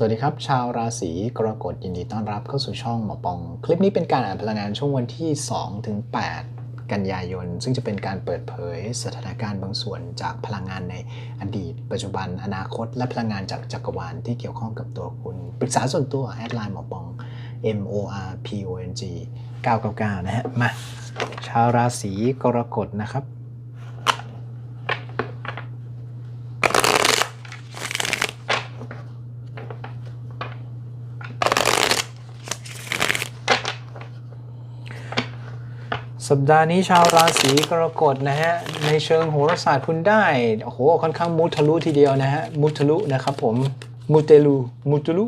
สวัสดีครับ ชาวราศีกรกฎยินดีต้อนรับเข้าสู่ช่องหมอปอง คลิปนี้เป็นการอ่านพลังงานช่วงวันที่2ถึง8กันยายน ซึ่งจะเป็นการเปิดเผยสถานการณ์บางส่วนจากพลังงานในอดีต ปัจจุบัน อนาคต และพลังงานจากจักรวาลที่เกี่ยวข้องกับตัวคุณ ปรึกษาส่วนตัวแอดไลน์หมอปอง M O R P O N G 999 นะฮะมาชาวราศีกรกฎนะครับ สัปดาห์นี้ชาวราศีกรกฎนะฮะ ในเชิงโหราศาสตร์คุณได้ โอ้โห ค่อนข้างมุทะลุทีเดียวนะฮะ มุทะลุนะครับผม มุเตลู มุทะลุ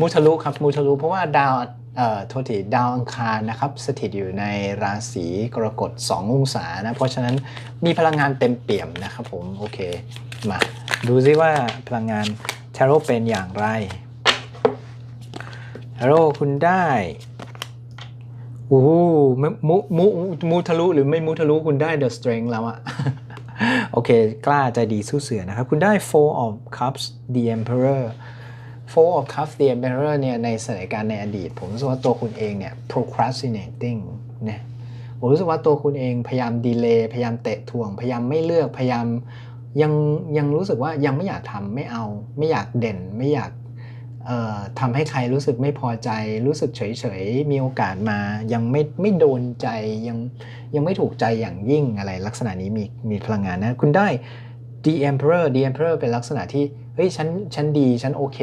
มุทะลุครับ มุทะลุเพราะว่าดาวเอ่อโทษทีดาวอังคารนะครับ สถิตอยู่ในราศีกรกฎ2องศานะ เพราะฉะนั้นมีพลังงานเต็มเปี่ยมนะครับผม โอเค มา ดูซิว่าพลังงานทโรเป็นอย่างไรทโรคุณได้ โอ้โหมุมุมุทะลุหรือไม่มุทะลุคุณได้ The Strength แล้วอะโอเค กล้าใจดีสู้เสือนะครับ คุณได้ Four of Cups The Emperor Four of Cups The Emperor เนี่ยในสถานการณ์ในอดีต ผมรู้สึกว่าตัวคุณเองเนี่ย procrastinating เนี่ยผมรู้สึกว่าตัวคุณเองพยายามดีเลย์พยายามเตะถ่วง พยายามไม่เลือกพยายามยังยังรู้สึกว่ายังไม่อยากทำไม่เอา ไม่อยากเด่นไม่อยาก ทำให้ใครรู้สึกไม่พอใจรู้สึกเฉยๆ มีโอกาสมายังไม่ไม่โดนใจยังยังไม่ถูกใจอย่างยิ่งอะไรลักษณะนี้มีมีพลังงานนะ คุณได้ The Emperor The Emperor เป็นลักษณะที่เฮ้ยฉันฉันดีฉันโอเค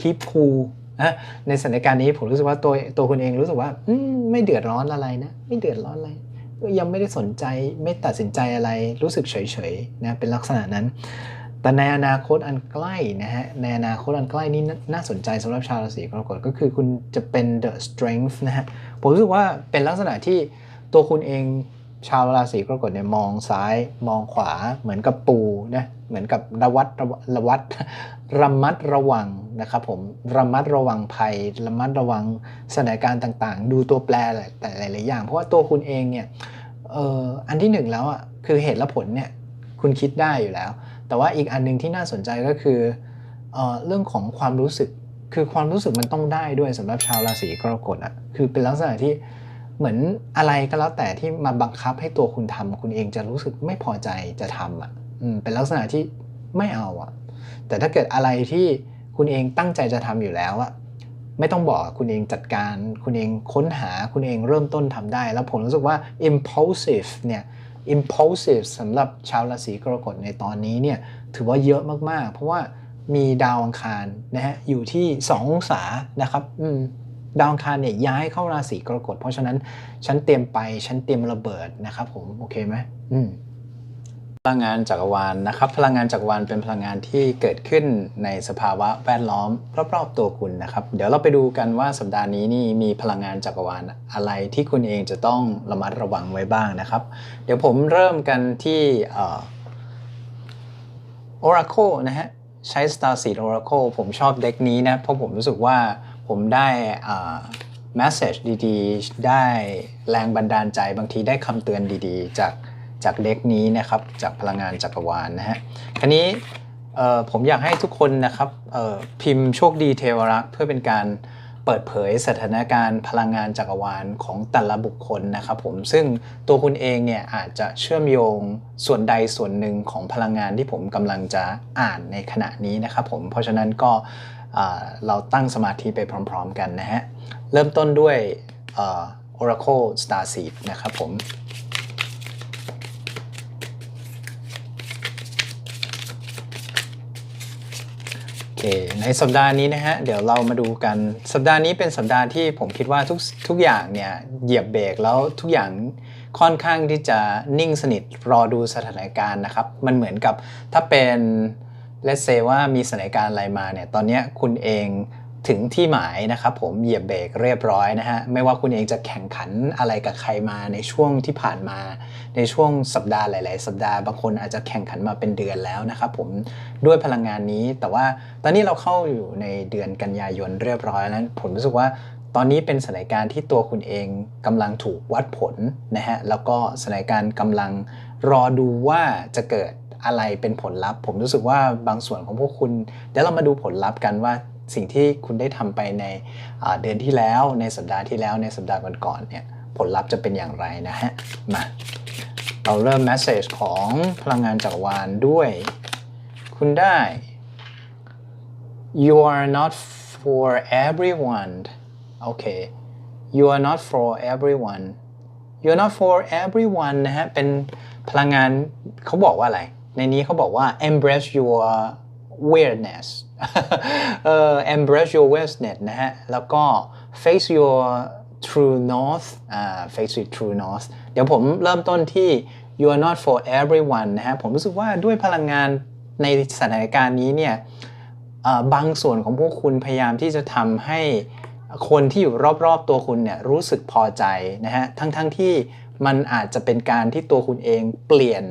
keep cool นะในสถานการณ์นี้ผมรู้สึกว่าตัวตัวคุณเองรู้สึกว่าอืไม่เดือดร้อนอะไรนะ ไม่เดือดร้อนอะไรยังไม่ได้สนใจไม่ตัดสินใจอะไรรู้สึกเฉยๆนะเป็นลักษณะนั้น แต่ในอนาคตอันใกล้นะฮะ ในอนาคตอันใกล้นี่น่าสนใจสำหรับชาวราศีกรกฎก็คือคุณจะเป็น the strength นะฮะ ผมรู้สึกว่าเป็นลักษณะที่ตัวคุณเองชาวราศีกรกฎเนี่ยมองซ้ายมองขวาเหมือนกับปูนะเหมือนกับระวัดระวระวัดระมัดระวังนะครับผมระมัดระวังภัยระมัดระวังสถานการณ์ต่างๆ ดูตัวแปรหลายแต่หลายๆอย่าง เพราะว่าตัวคุณเองเนี่ยอออันที่หนึ่งแล้วอะคือเหตุและผลเนี่ยคุณคิดได้อยู่แล้ว แต่ว่าอีกอันหนึงที่น่าสนใจก็คือเออเรื่องของความรู้สึกคือความรู้สึกมันต้องได้ด้วยสำหรับชาวราศีกรกฎอะคือเป็นลักษณะที่เหมือนอะไรก็แล้วแต่ที่มาบังคับให้ตัวคุณทำคุณเองจะรู้สึกไม่พอใจจะทำอะอืมเป็นลักษณะที่ไม่เอาอะ แต่ถ้าเกิดอะไรที่คุณเองตั้งใจจะทำอยู่แล้วอะไม่ต้องบอกคุณเองจัดการ คุณเองค้นหาคุณเองเริ่มต้นทำได้ แล้วผมรู้สึกว่า impulsive เนี่ย impulsive สำหรับชาวราศีกรกฎในตอนนี้เนี่ยถือว่าเยอะมากๆ เพราะว่ามีดาวอังคารนะฮะอยู่ที่2องศานะครับดาวอังคารเนี่ยย้ายเข้าราศีกรกฎเพราะฉะนั้นฉันเตรียมไปฉันเตรียมระเบิดนะครับผมโอเคไหมอืม พลังงานจักรวาลนะครับ พลังงานจักรวาลเป็นพลังงานที่เกิดขึ้นในสภาวะแวดล้อมรอบๆตัวคุณนะครับ เดี๋ยวเราไปดูกันว่าสัปดาห์นี้นี่มีพลังงานจักรวาลอะไรที่คุณเองจะต้องระมัดระวังไว้บ้างนะครับ เดี๋ยวผมเริ่มกันที่ออ Oracle นะฮะใช้ Star Seed Oracle ผมชอบเด็กนี้นะ เพราะผมรู้สึกว่าผมได้อ่า message ดีๆ ได้แรงบันดาลใจบางทีได้คำเตือนดีๆ จาก จากเด็กนี้นะครับจากพลังงานจักรวาลนะฮะคราวนี้ผมอยากให้ทุกคนนะครับพิมพ์โชคดีเทวรักษ์เพื่อเป็นการเปิดเผยสถานการณ์พลังงานจักรวาลของแต่ละบุคคลนะครับผมซึ่งตัวคุณเองเนี่ยอาจจะเชื่อมโยงส่วนใดส่วนหนึ่งของพลังงานที่ผมกำลังจะอ่านในขณะนี้นะครับผมเพราะฉะนั้นก็เราตั้งสมาธิไปพร้อมๆกันนะฮะ เริ่มต้นด้วยออ Oracle Star Seed นะครับผม โอเค ในสัปดาห์นี้นะฮะ เดี๋ยวเรามาดูกัน สัปดาห์นี้เป็นสัปดาห์ที่ผมคิดว่าทุกทุกอย่างเนี่ยเหยียบเบรกแล้วทุกอย่างค่อนข้างที่จะนิ่งสนิทรอดูสถานการณ์นะครับ มันเหมือนกับถ้าเป็นเลสเซว่ามีสถานการณ์อะไรมาเนี่ย ตอนนี้คุณเองถึงที่หมายนะครับผมเหยียบเบรกเรียบร้อยนะฮะ ไม่ว่าคุณเองจะแข่งขันอะไรกับใครมาในช่วงที่ผ่านมา ในช่วงสัปดาห์หลาย ๆ สัปดาห์บางคนอาจจะแข่งขันมาเป็นเดือนแล้วนะครับผมด้วยพลังงานนี้ แต่ว่าตอนนี้เราเข้าอยู่ในเดือนกันยายนเรียบร้อยแล้วผมรู้สึกว่าตอนนี้เป็นสถานการณ์ที่ตัวคุณเองกำลังถูกวัดผลนะฮะแล้วก็สถานการณ์กำลังรอดูว่าจะเกิดอะไรเป็นผลลัพธ์ ผมรู้สึกว่าบางส่วนของพวกคุณเดี๋ยวเรามาดูผลลัพธ์กันว่าสิ่งที่คุณได้ทำไปในเดือนที่แล้ว ในสัปดาห์ที่แล้วในสัปดาห์ก่อนๆเนี่ยผลลัพธ์จะเป็นอย่างไรนะฮะมา เราเริ่ม message ของพลังงานจักรวาลด้วย คุณได้ you are not for everyone โอเค you are not for everyone you are not for everyone นะฮะ เป็นพลังงานเขาบอกว่าอะไร ในนี้เขาบอกว่า embrace your weirdness เอ่อ embrace your weirdness นะฮะ แล้วก็ face your true north อ่า face your true north เดี๋ยวผมเริ่มต้นที่ you are not for everyone นะฮะผมรู้สึกว่าด้วยพลังงานในสถานการณ์นี้เนี่ยอ่อบางส่วนของพวกคุณพยายามที่จะทำให้คนที่อยู่รอบๆตัวคุณเนี่ยรู้สึกพอใจนะฮะทั้งๆทที่มันอาจจะเป็นการที่ตัวคุณเองเปลี่ยน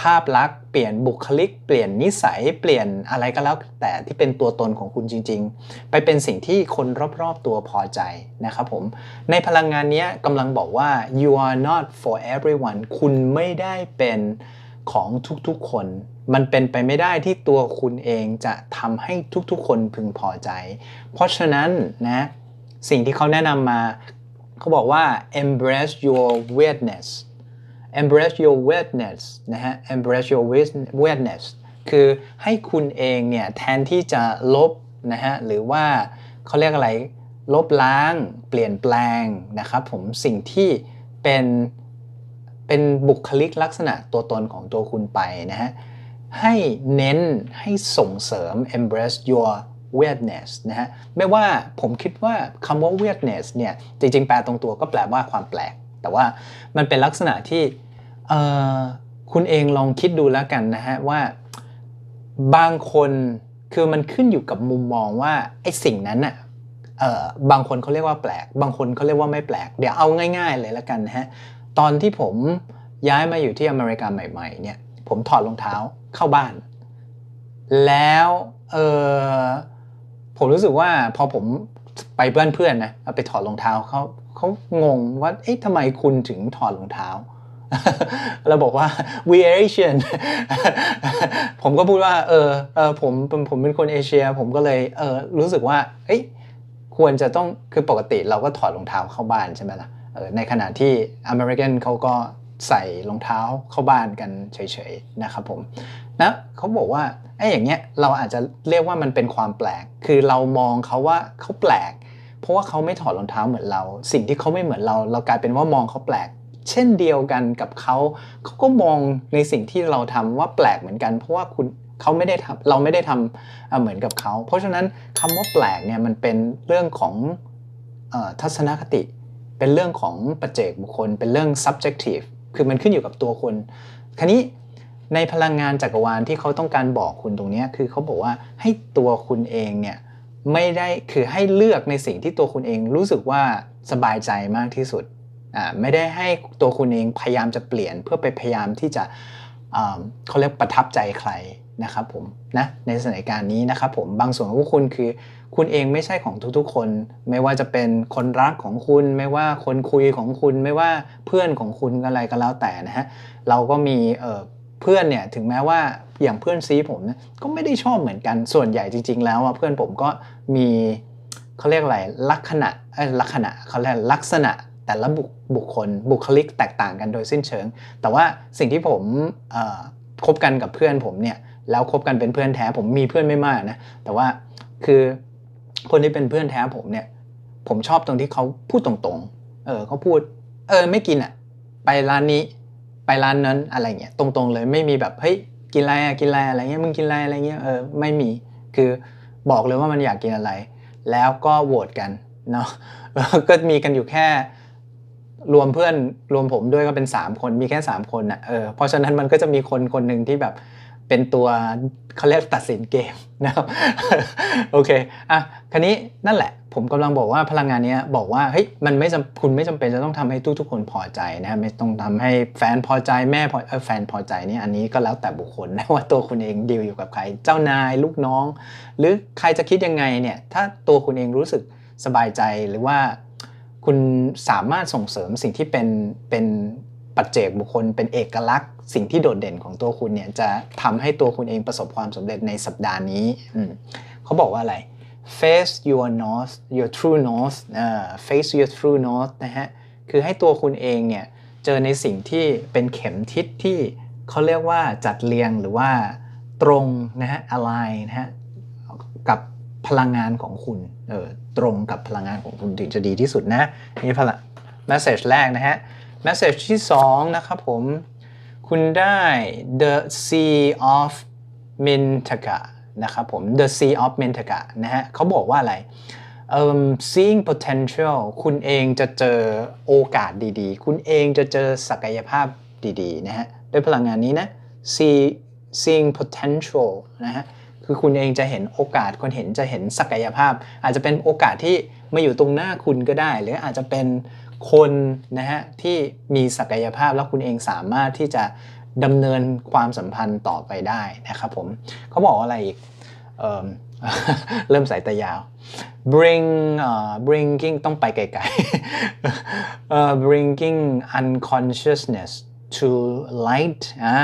ภาพลักษณ์เปลี่ยนบุคลิก เปลี่ยนนิสัยเปลี่ยนอะไรก็แล้วแต่ที่เป็นตัวตนของคุณจริง ๆ ไปเป็นสิ่งที่คนรอบๆตัวพอใจนะครับผมในพลังงานนี้กำลังบอกว่า you are not for everyone คุณไม่ได้เป็นของทุกๆคน มันเป็นไปไม่ได้ที่ตัวคุณเองจะทำให้ทุกๆ คนพึงพอใจ เพราะฉะนั้นนะสิ่งที่เขาแนะนำมาเขาบอกว่า embrace your weirdness embrace your weirdness นะฮะ embrace your weirdness คือให้คุณเองเนี่ยแทนที่จะลบนะฮะหรือว่าเขาเรียกอะไรลบล้าง เปลี่ยนแปลงนะครับผมสิ่งที่เป็นเป็นบุคลิกลักษณะตัวตนของตัวคุณไปนะฮะให้เน้นให้ส่งเสริม embrace your weirdness นะฮะไม่ว่าผมคิดว่าคำว่า weirdness เนี่ยจริงๆ แปลตรงตัวก็แปลว่าความแปลก แต่ว่ามันเป็นลักษณะที่คุณเองลองคิดดูแล้วกันนะฮะว่าบางคนคือมันขึ้นอยู่กับมุมมองว่าไอ้สิ่งนั้นน่ะบางคนเขาเรียกว่าแปลก บางคนเขาเรียกว่าไม่แปลก เดี๋ยวเอาง่ายๆเลยแล้วกันนะฮะตอนที่ผมย้ายมาอยู่ที่อเมริกาใหม่ๆเนี่ยผมถอดรองเท้าเข้าบ้าน แล้วเออผมรู้สึกว่าพอผมไปเพื่อนเพื่อนๆนะไปถอดรองเท้าเข้า เขางงว่าเอ๊ะทำไมคุณถึงถอดรองเท้าเราบอกว่า we Asian ผมก็พูดว่า เออเออผมผมเป็นคนเอเชีย ผมก็เลยเออรู้สึกว่าเอ้ยควรจะต้องคือปกติเราก็ถอดรองเท้าเข้าบ้านใช่ไหมล่ะเออในขณะที่อเมริกันเขาก็ใส่รองเท้าเข้าบ้านกันเฉยๆนะครับผมนะเขาบอกว่าไอ้อย่างเงี้ยเราอาจจะเรียกว่ามันเป็นความแปลก คือเรามองเขาว่าเขาแปลก เพราะว่าเขาไม่ถอดรองเท้าเหมือนเรา สิ่งที่เขาไม่เหมือนเรา เรากลายเป็นว่ามองเขาแปลก เช่นเดียวกันกับเขาเขาก็มองในสิ่งที่เราทำว่าแปลกเหมือนกัน เพราะว่าคุณเขาไม่ได้ทำเราไม่ได้ทำอะเหมือนกับเขา เพราะฉะนั้นคำว่าแปลกเนี่ยมันเป็นเรื่องของอทัศนคติ เป็นเรื่องของปัจเจกบุคคล เป็นเรื่อง subjective คือมันขึ้นอยู่กับตัวคุณครนี้ในพลังงานจักรวาลที่เขาต้องการบอกคุณตรงนี้คือเขาบอกว่าให้ตัวคุณเองเนี่ย ไม่ได้คือให้เลือกในสิ่งที่ตัวคุณเองรู้สึกว่าสบายใจมากที่สุดอ่าไม่ได้ให้ตัวคุณเองพยายามจะเปลี่ยนเพื่อไปพยายามที่จะอ่าเขาเรียกประทับใจใครนะครับผมนะในสถานการณ์นี้นะครับผมบางส่วนของคุณคือ คุณเองไม่ใช่ของทุกๆ คน ไม่ว่าจะเป็นคนรักของคุณ ไม่ว่าคนคุยของคุณ ไม่ว่าเพื่อนของคุณอะไรก็แล้วแต่นะฮะเราก็มี เพื่อนเนี่ยถึงแม้ว่าอย่างเพื่อนซีผมเนี่ยก็ไม่ได้ชอบเหมือนกันส่วนใหญ่จริง ๆ แล้วเพื่อนผมก็มีเขาเรียกอะไรลักษณะเอ้ลักษณะเขาเรียกลักษณะแต่ละบุคบุคคลบุคลิกแตกต่างกันโดยสิ้นเชิง แต่ว่าสิ่งที่ผมคบกันกับเพื่อนผมเนี่ยแล้วคบกันเป็นเพื่อนแท้ผมมีเพื่อนไม่มากนะแต่ว่าคือคนที่เป็นเพื่อนแท้ผมเนี่ยผมชอบตรงที่เขาพูดตรงๆ เออเขาพูด เออไม่กินอะ ไปร้านนี้ ไปร้านนั้นอะไรเงี้ยตรงๆเลยไม่มีแบบเฮ้ยกินอะไรอะกินอะไรอะไรเงี้ยมึงกินอะไรอะไรเงี้ยเออไม่มีคือบอกเลยว่ามันอยากกินอะไร แล้วก็โหวตกันเนาะก็มีกันอยู่แค่ รวมเพื่อนรวมผมด้วยก็เป็น 3 คนมีแค่ 3 คนอะเออเพราะฉะนั้นมันก็จะมีคนคนหนึ่งที่แบบ เป็นตัวเขาเรียกตัดสินเกมนะครับโอเคอะคันนี้นั่นแหละ ผมกำลังบอกว่าพลังงานนี้บอกว่าเฮ้ยมันไม่คุณไม่จำเป็นจะต้องทำให้ทุกๆคนพอใจนะไม่ต้องทำให้แฟนพอใจแม่พอเออแฟนพอใจนี่อันนี้ก็แล้วแต่บุคคลนะว่าตัวคุณเองดีลอยู่กับใคร เจ้านายลูกน้อง หรือใครจะคิดยังไงเนี่ยถ้าตัวคุณเองรู้สึกสบายใจหรือว่าคุณสามารถส่งเสริมสิ่งที่เป็นเป็น ปัจเจกบุคคลเป็นเอกลักษณ์ สิ่งที่โดดเด่นของตัวคุณเนี่ยจะทำให้ตัวคุณเองประสบความสำเร็จในสัปดาห์นี้เขาบอกว่าอะไร face your north your true north face your true north นะฮะคือให้ตัวคุณเองเนี่ยเจอในสิ่งที่เป็นเข็มทิศที่เขาเรียกว่าจัดเรียงหรือว่าตรงนะฮะ align นะฮะกับพลังงานของคุณเออตรงกับพลังงานของคุณถึงจะดีที่สุดนะนี่พลัง message แรกนะฮะ message ที่ 2 นะครับผม คุณได้ the sea of Mintaka นะครับผม the sea of Mintaka นะฮะเขาบอกว่าอะไร um, seeing potential คุณเองจะเจอโอกาสดีๆ คุณเองจะเจอศักยภาพดีๆ นะฮะ ด้วยพลังงานนี้นะ see seeing potential นะฮะ คือคุณเองจะเห็นโอกาสคุณเห็นจะเห็นศักยภาพ อาจจะเป็นโอกาสที่มาอยู่ตรงหน้าคุณก็ได้ หรืออาจจะเป็น คนนะฮะที่มีศักยภาพแล้วคุณเองสามารถที่จะดำเนินความสัมพันธ์ต่อไปได้นะครับผมเขาบอกอะไรอีกเเริ่มสายตายาว bring uh, bringing ต้องไปไกลๆ uh, bringing unconsciousness to light อ่า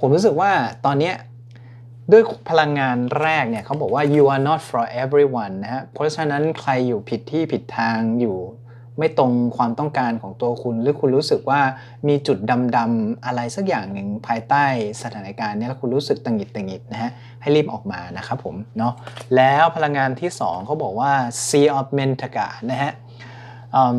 ผมรู้สึกว่าตอนนี้ด้วยพลังงานแรกเนี่ยเขาบอกว่า you are not for everyone นะฮะเพราะฉะนั้นใครอยู่ผิดที่ผิดทางอยู่ ไม่ตรงความต้องการของตัวคุณ หรือคุณรู้สึกว่ามีจุดดำๆอะไรสักอย่างหนึ่งภายใต้สถานการณ์นี้แล้วคุณรู้สึกตังหิดตังหิดนะฮะให้รีบออกมานะครับผมเนาะแล้วพลังงานที่ 2เขาบอกว่า Sea of Mentaka นะฮะ um,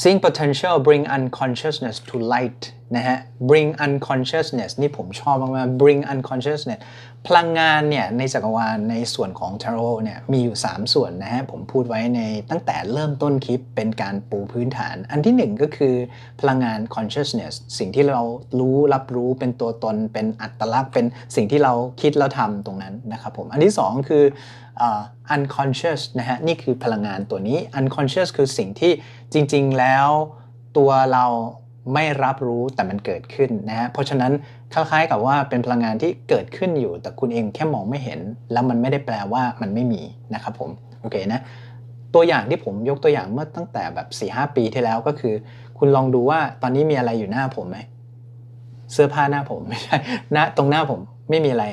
seeing potential bring unconsciousness to light นะฮะ bring unconsciousness นี่ผมชอบมากๆ bring unconsciousness พลังงานเนี่ยในจักรวาลในส่วนของ tarot เนี่ยมีอยู่ 3 ส่วนนะฮะผมพูดไว้ในตั้งแต่เริ่มต้นคลิปเป็นการปูพื้นฐาน อันที่ 1 ก็คือพลังงาน consciousness สิ่งที่เรารู้รับรู้เป็นตัวตน เป็นอัตลักษณ์ เป็นสิ่งที่เราคิดแล้วทำตรงนั้นนะครับผมอันที่ 2 คือ uh, unconscious นะฮะนี่คือพลังงานตัวนี้ unconscious คือสิ่งที่จริง ๆ แล้วตัวเราไม่รับรู้แต่มันเกิดขึ้นนะฮะเพราะฉะนั้น คล้ายๆกับว่าเป็นพลังงานที่เกิดขึ้นอยู่ แต่คุณเองแค่มองไม่เห็น แล้วมันไม่ได้แปลว่ามันไม่มีนะครับผมโอเคนะตัวอย่างที่ผมยกตัวอย่างเมื่อตั้งแต่แบบ4ีหปีที่แล้วก็คือ คุณลองดูว่าตอนนี้มีอะไรอยู่หน้าผมไหมเสื้อผ้าหน้าผมไม่ใช่หน้าตรงหน้าผมไม่มีอะไร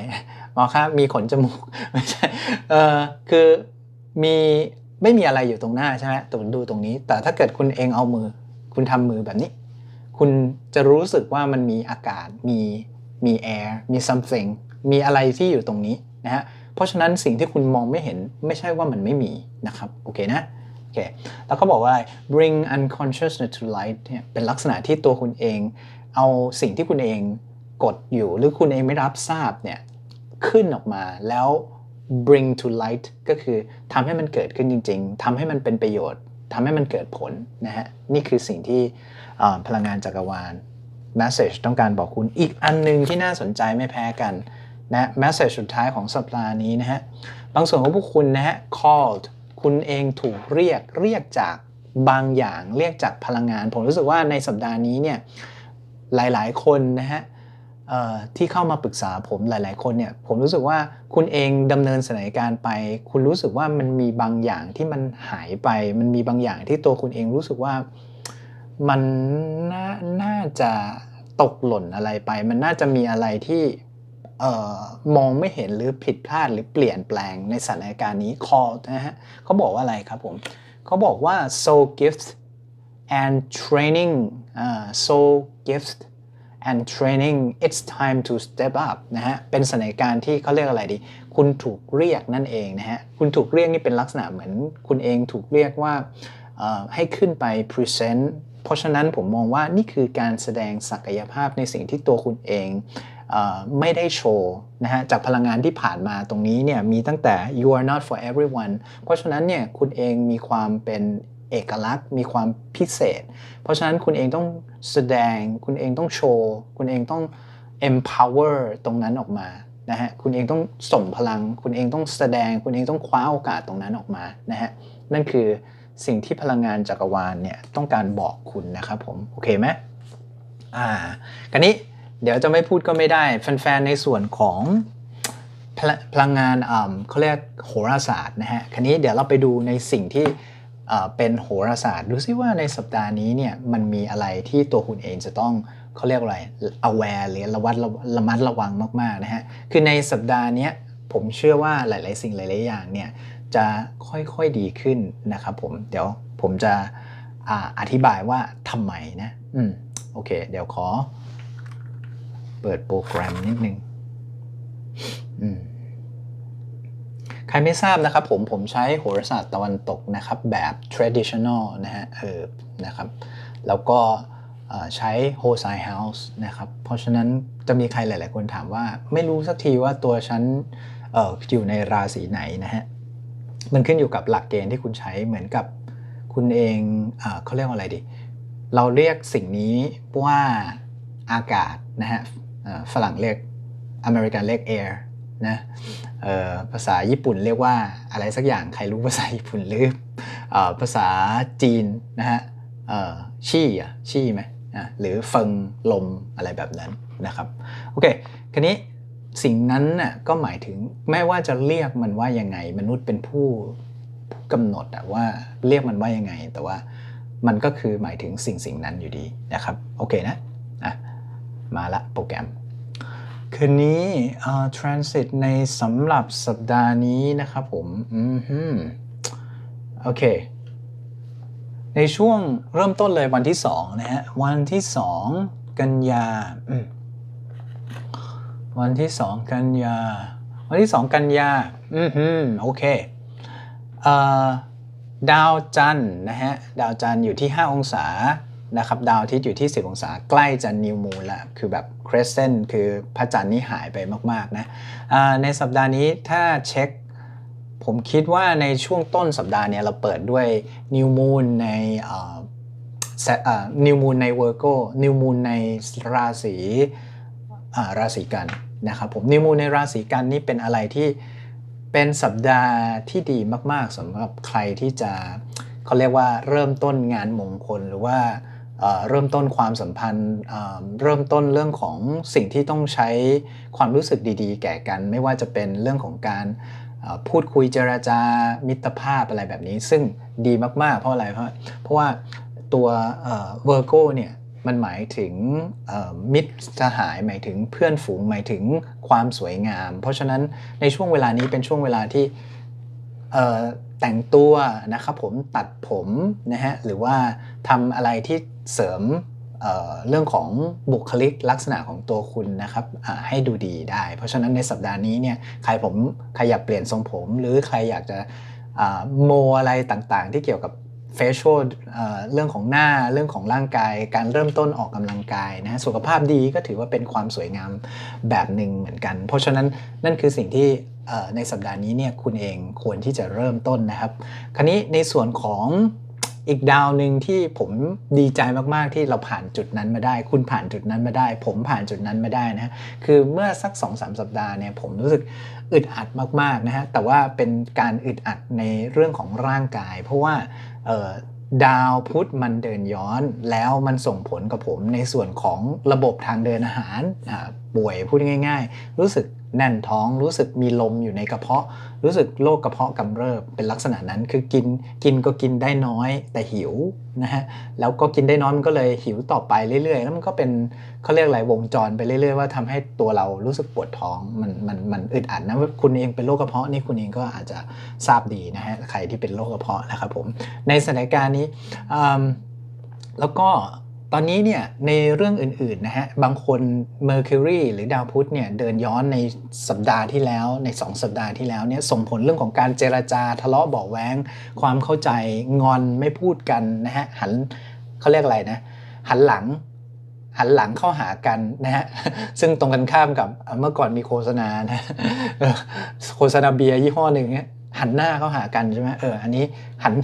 อ๋อครับมีขนจมูกไม่ใช่เออคือมีไม่มีอะไรอยู่ตรงหน้าใช่ไหมตรงดูตรงนี้ แต่ถ้าเกิดคุณเองเอามือ คุณทำมือแบบนี้ คุณจะรู้สึกว่ามันมีอากาศมี มีแอร์มี something มีอะไรที่อยู่ตรงนี้นะฮะเพราะฉะนั้นสิ่งที่คุณมองไม่เห็นไม่ใช่ว่ามันไม่มีนะครับโอเคนะโอเคแล้วก็บอกว่า bring unconsciousness to light เนี่ยเป็นลักษณะที่ตัวคุณเอง เอาสิ่งที่คุณเองกดอยู่ หรือคุณเองไม่รับทราบเนี่ยขึ้นออกมาแล้ว bring to light ก็คือทำให้มันเกิดขึ้นจริง ๆทำให้มันเป็นประโยชน์ทำให้มันเกิดผลนะฮะนี่คือสิ่งที่พลังงานจักรวาล message ต้องการบอกคุณอีกอันหนึงที่น่าสนใจไม่แพ้กันนะ message สุดท้ายของสัปดาห์นี้นะฮะ บางส่วนของพวกคุณนะฮะ called คุณเองถูกเรียกเรียกจากบางอย่างเรียกจากพลังงาน ผมรู้สึกว่าในสัปดาห์นี้เนี่ยหลายๆ คนนะฮะที่เข้ามาปรึกษาผมหลาย ๆ คนเนี่ยผมรู้สึกว่าคุณเองดำเนินสถานการณ์ไป คุณรู้สึกว่ามันมีบางอย่างที่มันหายไป มันมีบางอย่างที่ตัวคุณเองรู้สึกว่า มันนาน่าจะตกหล่นอะไรไป มันน่าจะมีอะไรที่ออมองไม่เห็นหรือผิดพลาดหรือเปลี่ยนแปลงในสถานการณ์นี้ call นะฮะเขาบอกว่าอะไรครับผมเขาบอกว่า so gifts and training uh, so gifts and training it's time to step up นะฮะเป็นสถานการณ์ที่เขาเรียกอะไรดี คุณถูกเรียกนั่นเองนะฮะคุณถูกเรียกนี่เป็นลักษณะเหมือนคุณเองถูกเรียกว่าให้ขึ้นไป present เพราะฉะนั้นผมมองว่านี่คือการแสดงศักยภาพในสิ่งที่ตัวคุณเองเอไม่ได้โชว์นะฮะจากพลังงานที่ผ่านมาตรงนี้เนี่ยมีตั้งแต่ you are not for everyone เพราะฉะนั้นเนี่ยคุณเองมีความเป็นเอกลักษณ์ มีความพิเศษ เพราะฉะนั้นคุณเองต้องแสดง คุณเองต้องโชว์ คุณเองต้อง empower ตรงนั้นออกมานะฮะคุณเองต้องส่งพลัง คุณเองต้องแสดง คุณเองต้องคว้าโอกาสตรงนั้นออกมานะฮะนั่นคือ สิ่งที่พลังงานจักรวาลเนี่ยต้องการบอกคุณนะครับผม โอเคไหมอ่ากันนี้เดี๋ยวจะไม่พูดก็ไม่ได้ แฟนๆ ในส่วนของพลังงานเขาเรียกโหราศาสตร์นะฮะคันนี้เดี๋ยวเราไปดูในสิ่งที่เป็นโหราศาสตร์ ดูซิว่าในสัปดาห์นี้เนี่ยมันมีอะไรที่ตัวคุณเองจะต้องเขาเรียกอะไร aware หรือระวัดระมัดระวังมากๆนะฮะ คือในสัปดาห์นี้ผมเชื่อว่าหลาย ๆ สิ่งหลาย ๆ อย่างเนี่ย จะค่อยๆดีขึ้นนะครับผมเดี๋ยวผมจะออธิบายว่าทำไมนะอืมโอเค เดี๋ยวขอ เปิดโปรแกรมนิดนึงอืมใครไม่ทราบนะครับผมผมใช้โหราศาสตร์ตะวันตกนะครับแบบ traditional นะฮะเออนะครับ แล้วก็ใช้ h o s i House นะครับ เพราะฉะนั้นจะมีใครหลาย ๆ คนถามว่า ไม่รู้สักทีว่าตัวฉันอออยู่ในราศีไหนนะฮะ มันขึ้นอยู่กับหลักเกณฑ์ที่คุณใช้เหมือนกับคุณเองเอเขาเรียกว่าอะไรดี เราเรียกสิ่งนี้ว่าอากาศนะฮะฝรั่งเรียกอเมริกันเรียก air นะภาษาญี่ปุ่นเรียกว่าอะไรสักอย่างใครรู้ภาษาญี่ปุ่นหรืออภาษาจีนนะฮะชี่อะชี่ไหมหรือเฟิงลมอะไรแบบนั้นนะครับโอเคคราวนี้ สิ่งนั้นน่ะก็หมายถึงแม้ว่าจะเรียกมันว่ายังไง มนุษย์เป็นผู้ผู้กำหนดอะว่าเรียกมันว่ายังไง แต่ว่ามันก็คือหมายถึงสิ่งสิ่งนั้นอยู่ดีนะครับ โอเคนะอะมาละโปรแกรม คืนนี้ transit ในสำหรับสัปดาห์นี้นะครับผม อืมฮึโอเค ในช่วงเริ่มต้นเลยวันที่ 2 นะฮะ วันที่ 2 กันยาอืม วันที่ 2 กันยา วันที่ 2 กันยา อืมฮึโอเคเอ่อดาวจันทร์นะฮะ ดาวจันทร์อยู่ที่ 5 องศานะครับ ดาวอาทิตย์อยู่ที่ 10 องศา ใกล้จะนิวมูนละคือแบบ crescent คือพระจันทร์นี่หายไปมาก ๆ นะอ่าในสัปดาห์นี้ถ้าเช็ค ผมคิดว่าในช่วงต้นสัปดาห์เนี่ยเราเปิดด้วย New Moon ในนิวมูนใน Virgo New Moon ในราศี ราศีกันนะครับผม New Moon ในราศีกันนี่เป็นอะไรที่เป็นสัปดาห์ที่ดีมาก ๆสำหรับใครที่จะเขาเรียกว่าเริ่มต้นงานมงคลหรือว่าเริ่มต้นความสัมพันธ์เริ่มต้นเรื่องของสิ่งที่ต้องใช้ความรู้สึกดีๆ แก่กัน ไม่ว่าจะเป็นเรื่องของการพูดคุยเจราจามิตรภาพอะไรแบบนี้ ซึ่งดีมากๆ เพราะอะไรเพราะเพราะว่าตัวเวอร์โกเนี่ย มันหมายถึงมิตรสหายหมายถึงเพื่อนฝูงหมายถึงความสวยงาม เพราะฉะนั้นในช่วงเวลานี้เป็นช่วงเวลาที่แต่งตัวนะครับผมตัดผมนะฮะหรือว่าทำอะไรที่เสริมเเรื่องของบุคลิกลักษณะของตัวคุณนะครับให้ดูดีได้ เพราะฉะนั้นในสัปดาห์นี้เนี่ยใครผมใครอยากเปลี่ยนทรงผม หรือใครอยากจะโมอะไรต่างๆ ที่เกี่ยวกับ facial เอ่อเรื่องของหน้าเรื่องของร่างกาย การเริ่มต้นออกกำลังกายนะสุขภาพดีก็ถือว่าเป็นความสวยงามแบบหนึ่งเหมือนกัน เพราะฉะนั้นนั่นคือสิ่งที่ในสัปดาห์นี้เนี่ยคุณเองควรที่จะเริ่มต้นนะครับ คราวนี้ในส่วนของอีกดาวหนึ่งที่ผมดีใจมาก ๆ ที่เราผ่านจุดนั้นมาได้ คุณผ่านจุดนั้นมาได้ ผมผ่านจุดนั้นมาได้นะคือเมื่อสัก 2-3สสัปดาห์เนี่ยผมรู้สึกอึดอัดมาก ๆ นะฮะแต่ว่าเป็นการอึดอัดในเรื่องของร่างกาย เพราะว่า ดาวพุธมันเดินย้อน แล้วมันส่งผลกับผมในส่วนของระบบทางเดินอาหารป่วยพูดง่าย ๆ รู้สึก แน่นท้องรู้สึกมีลมอยู่ในกระเพาะ รู้สึกโรคกระเพาะกำเริบเป็นลักษณะนั้นคือกินกินก็กินได้น้อยแต่หิวนะฮะแล้วก็กินได้น้อยมันก็เลยหิวต่อไปเรื่อยๆ แล้วมันก็เป็นเขาเรียกอะไรวงจรไปเรื่อยๆว่าทำให้ตัวเรารู้สึกปวดท้องมันมันมันอึดอัดนะคุณเองเป็นโรคกระเพาะนี่คุณเองก็อาจจะทราบดีนะฮะใครที่เป็นโรคกระเพาะนะครับผมในสถานการณ์นี้แล้วก็ ตอนนี้เนี่ยในเรื่องอื่นๆนะฮะบางคน Mercury หรือดาวพุธเนี่ยเดินย้อนในสัปดาห์ที่แล้วใน 2 สัปดาห์ที่แล้วเนี่ยส่งผลเรื่องของการเจรจาทะเลาะเบาแว้งความเข้าใจงอนไม่พูดกันนะฮะหันเขาเรียกอะไรนะหันหลังหันหลังเข้าหากันนะฮะ ซึ่งตรงกันข้ามกับเมื่อก่อนมีโฆษณานะโฆษณาเบียร์ยี่ห้อหนึ่งเนี่ย หันหน้าเข้าหากันใช่ไหมเอออันนี้หัน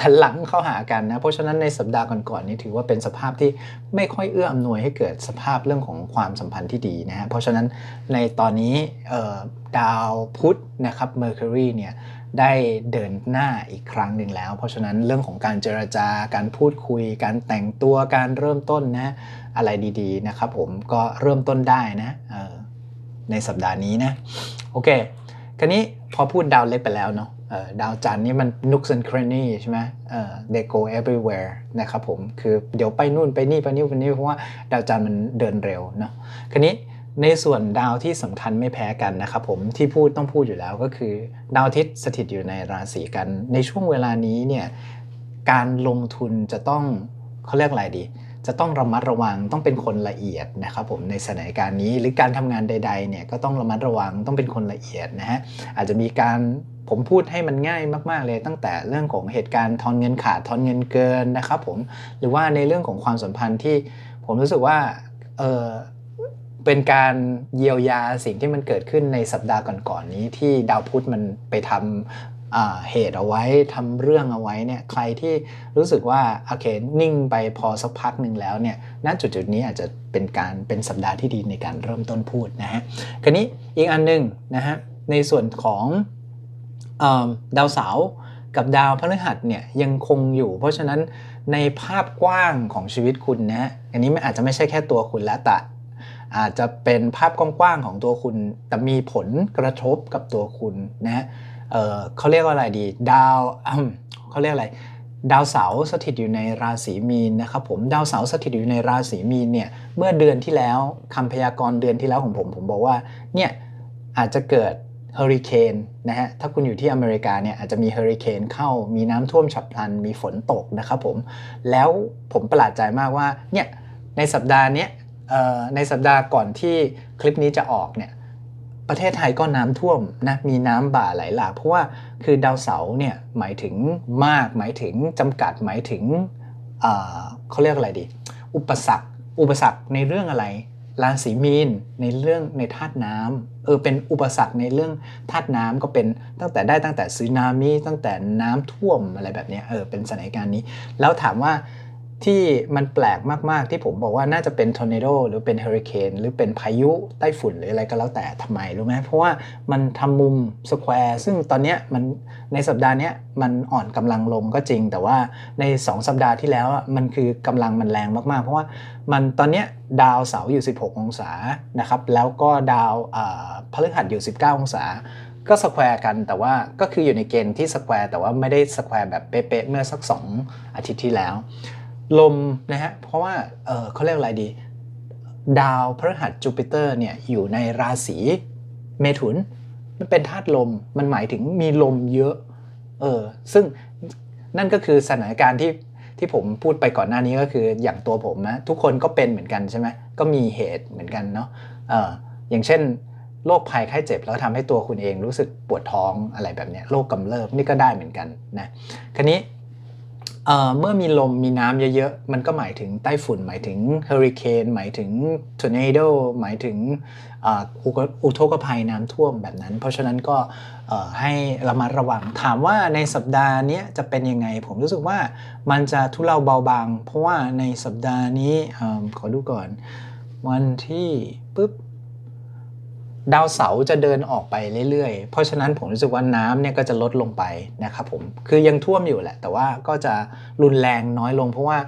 หันหลังเข้าหากันนะเพราะฉะนั้นในสัปดาห์ก่อนๆนี้ถือว่าเป็นสภาพที่ไม่ค่อยเอื้ออำนวยให้เกิดสภาพเรื่องของความสัมพันธ์ที่ดีนะฮะเพราะฉะนั้นในตอนนี้ดาวพุธนะครับ Mercury เนี่ยได้เดินหน้าอีกครั้งหนึ่งแล้ว เพราะฉะนั้นเรื่องของการเจรจาการพูดคุย การแต่งตัวการเริ่มต้นนะอะไรดีๆนะครับผมก็เริ่มต้นได้นะในสัปดาห์นี้นะโอเคคราวนี้ พอพูดดาวเล็กไปแล้วเนาะดาวจันนี่มัน nooks and cranny ใช่ไหมเอ่อ they go everywhere นะครับผม คือเดี๋ยวไปนู่นไปนี่ไปนี่ไปนี่เพราะว่าดาวจันมันเดินเร็วเนาะคราวนี้ในส่วนดาวที่สำคัญไม่แพ้กันนะครับผมที่พูดต้องพูดอยู่แล้วก็คือ ดาวอาทิตย์สถิตอยู่ในราศีกัน ในช่วงเวลานี้เนี่ยการลงทุนจะต้องเขาเรียกอะไรดี จะต้องระมัดระวังต้องเป็นคนละเอียดนะครับผมในสถานการณ์นี้หรือการทำงานใดๆเนี่ยก็ต้องระมัดระวังต้องเป็นคนละเอียดนะฮะอาจจะมีการผมพูดให้มันง่ายมาก ๆ เลยตั้งแต่เรื่องของเหตุการณ์ทอนเงินขาดทอนเงินเกินนะครับผมหรือว่าในเรื่องของความสัมพันธ์ที่ผมรู้สึกว่าเออเป็นการเยียวยาสิ่งที่มันเกิดขึ้นในสัปดาห์ก่อนๆนนี้ที่ดาวพุธมันไปทำอ่า เหตุเอาไว้ทำเรื่องเอาไว้เนี่ยใครที่รู้สึกว่าโอเคนิ่งไปพอสักพักหนึ่งแล้วเนี่ยณจุดจุดนี้อาจจะเป็นการเป็นสัปดาห์ที่ดีในการเริ่มต้นพูดนะฮะคราวนี้อีกอันหนึงนะฮะในส่วนของอดาวเสาร์กับดาวพฤหัสเนี่ยยังคงอยู่ เพราะฉะนั้นในภาพกว้างของชีวิตคุณนะฮะอันนี้มันอาจจะไม่ใช่แค่ตัวคุณแล้วแต่อาจจะเป็นภาพกว้างๆของตัวคุณ แต่มีผลกระทบกับตัวคุณนะฮะ เเขาเรียกว่าอะไรดี ดาวเขาเรียกอะไร ดาวเสาร์สถิตอยู่ในราศีมีนนะครับผมดาวเสาร์สถิตอยู่ในราศีมีนเนี่ยเมื่อเดือนที่แล้วคำพยากรณ์เดือนที่แล้วของผมผมบอกว่าเนี่ยอาจจะเกิดเฮอริเคนนะฮะถ้าคุณอยู่ที่อเมริกาเนี่ยอาจจะมีเฮอริเคนเข้ามีน้ำท่วมฉับพลันมีฝนตกนะครับผมแล้วผมประหลาดใจมากว่าเนี่ยในสัปดาห์นี้ในสัปดาห์ก่อนที่คลิปนี้จะออกเนี่ย ประเทศไทยก็น้ำท่วมนะมีน้ำบ่าไหลหลากเพราะว่าคือดาวเสาร์เนี่ยหมายถึงมากหมายถึงจำกัดหมายถึงเขาเรียกอะไรดี อุปสรรคอุปสรรคในเรื่องอะไรราศีมีนในเรื่องในธาตุน้ำเออเป็นอุปสรรคในเรื่องธาตุน้ำก็เป็นตั้งแต่ได้ตั้งแต่ซึนามิตั้งแต่น้ำท่วมอะไรแบบเนี้ยเออเป็นสถานการณ์นี้ แล้วถามว่า ที่มันแปลกมาก ๆ ที่ผมบอกว่าน่าจะเป็นทอร์นาโดหรือเป็นเฮอริเคนหรือเป็นพายุไต้ฝุ่นหรืออะไรก็แล้วแต่ทำไมรู้ไหมเพราะว่ามันทำมุมสแควร์ซึ่งตอนนี้มันในสัปดาห์นี้มันอ่อนกำลังลงก็จริง แต่ว่าใน 2 สัปดาห์ที่แล้วมันคือกำลังมันแรงมาก ๆ เพราะว่ามันตอนนี้ดาวเสาร์อยู่ 16 องศานะครับแล้วก็ดาวพฤหัสอยู่ 19 องศาก็สแควร์กันแต่ว่าก็คืออยู่ในเกณฑ์ที่สแควร์แต่ว่าไม่ได้สแควร์แบบเป๊ะๆเมื่อสัก 2 อาทิตย์ที่แล้ว ลมนะฮะเพราะว่าเออเขาเรียกอะไรดี ดาวพฤหัสจูปิเตอร์เนี่ยอยู่ในราศีเมถุน มันเป็นธาตุลมมันหมายถึงมีลมเยอะเออซึ่งนั่นก็คือสถานการณ์ที่ที่ผมพูดไปก่อนหน้านี้ก็คืออย่างตัวผมนะทุกคนก็เป็นเหมือนกันใช่ไหมก็มีเหตุเหมือนกันเนาะเอออย่างเช่นโรคภัยไข้เจ็บแล้วทำให้ตัวคุณเองรู้สึกปวดท้องอะไรแบบเนี้ยโรคกำเริบนี่ก็ได้เหมือนกันนะคราวนี้ เมื่อมีลมมีน้ำเยอะๆ มันก็หมายถึงไต้ฝุ่น หมายถึงเฮอริเคนหมายถึงทอร์นาโดหมายถึงอุทกภัยน้ำท่วมแบบนั้น เพราะฉะนั้นก็ให้ระมัดระวัง ถามว่าในสัปดาห์นี้จะเป็นยังไง ผมรู้สึกว่ามันจะทุเลาเบาบาง เพราะว่าในสัปดาห์นี้อขอดูก่อน วันที่ปุ๊บ ดาวเสาร์จะเดินออกไปเรื่อยๆ เพราะฉะนั้นผมรู้สึกว่าน้ำเนี่ยก็จะลดลงไปนะครับผม คือยังท่วมอยู่แหละ แต่ว่าก็จะรุนแรงน้อยลง เพราะว่า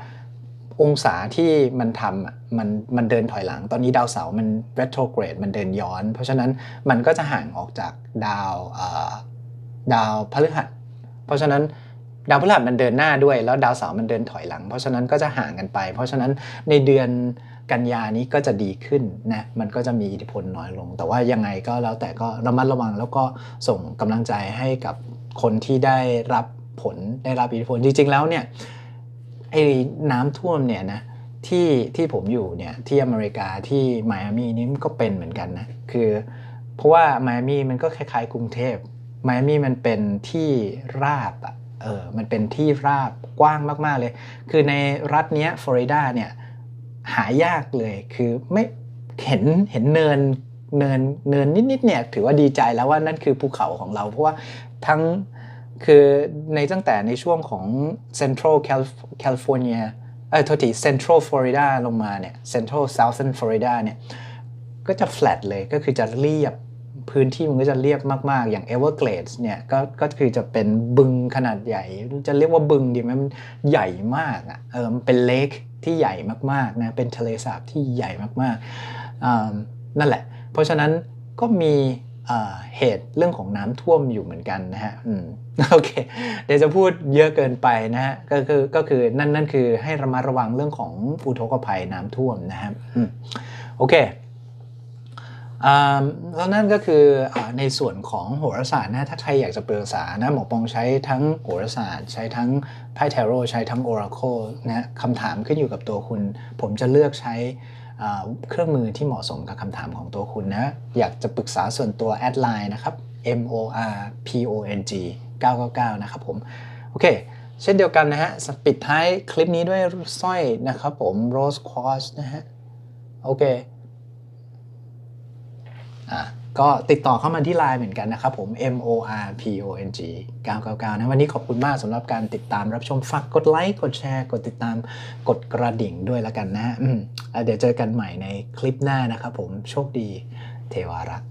องศาที่มันทำมันมันเดินถอยหลัง ตอนนี้ดาวเสาร์มัน retrograde มันเดินย้อน เพราะฉะนั้นมันก็จะห่างออกจากดาวดาวพฤหัส เพราะฉะนั้นดาวพฤหัสมันเดินหน้าด้วย แล้วดาวเสาร์มันเดินถอยหลัง เพราะฉะนั้นก็จะห่างกันไป เพราะฉะนั้นในเดือน กันยานี้ก็จะดีขึ้นนะมันก็จะมีอิทธิพลน้อยลง แต่ว่ายังไงก็แล้วแต่ก็ระมัดระวังแล้วก็ส่งกำลังใจให้กับคนที่ได้รับผลได้รับอิทธิพลจริง ๆ แล้วเนี่ยไอ้น้ำท่วมเนี่ยนะที่ที่ผมอยู่เนี่ยที่อเมริกาที่ไมอามีนี่ก็เป็นเหมือนกันนะคือ เพราะว่าไมอามีมันก็คล้ายๆ กรุงเทพไมอามีมันเป็นที่ราบอะเออมันเป็นที่ราบกว้างมากๆเลย คือในรัฐเนี้ยฟลอริดาเนี่ย หายากเลยคือไม่เห็นเห็นเนินเนินเนินนิดๆเนี่ยถือว่าดีใจแล้วว่านั่นคือภูเขาของเรา เพราะว่าทั้งคือในตั้งแต่ในช่วงของ Central Cal- California เออโทษที Central Florida ลงมาเนี่ย Central Southern Florida เนี่ยก็จะ flat เลยก็คือจะเรียบพื้นที่มันก็จะเรียบมาก ๆ อย่าง Everglades เนี่ยก็ก็คือจะเป็นบึงขนาดใหญ่ จะเรียกว่าบึงดีไหมมันใหญ่มากอะเออมันเป็นเลค ที่ใหญ่มากๆนะเป็นทะเลสาบที่ใหญ่มากๆนั่นแหละ เพราะฉะนั้นก็มีเหตุเรื่องของน้ำท่วมอยู่เหมือนกันนะฮะโอเค เดี๋ยวจะพูดเยอะเกินไปนะฮะก็คือก็คือนั่นนั่นคือให้ระมัดระวังเรื่องของอุทกภัยน้ำท่วมนะครับโอเค แล้วนั่นก็คือในส่วนของโหราศาสตร์นะถ้าใครอยากจะปรึกษานะหมอปองใช้ทั้งโหราศาสตร์ ใช้ทั้งไพ่เทโรใช้ทั้ง Oracle นะคำถามขึ้นอยู่กับตัวคุณ ผมจะเลือกใช้เครื่องมือที่เหมาะสมกับคำถามของตัวคุณนะ อยากจะปรึกษาส่วนตัวแอดไลน์นะครับ M O R P O N G 999 นะครับผม โอเค เช่นเดียวกันนะฮะ ปิดท้ายคลิปนี้ด้วยสร้อยนะครับผม Rose Quartz นะฮะ โอเค ก็ติดต่อเข้ามาที่ไลน์เหมือนกันนะครับผม M O R P O N G 999นะวันนี้ขอบคุณมากสำหรับการติดตามรับชมฝากกดไลค์กดแชร์กดติดตามกดกระดิ่งด้วยแล้วกันนะเดี๋ยวเจอกันใหม่ในคลิปหน้านะครับผมโชคดีเทวารักษ์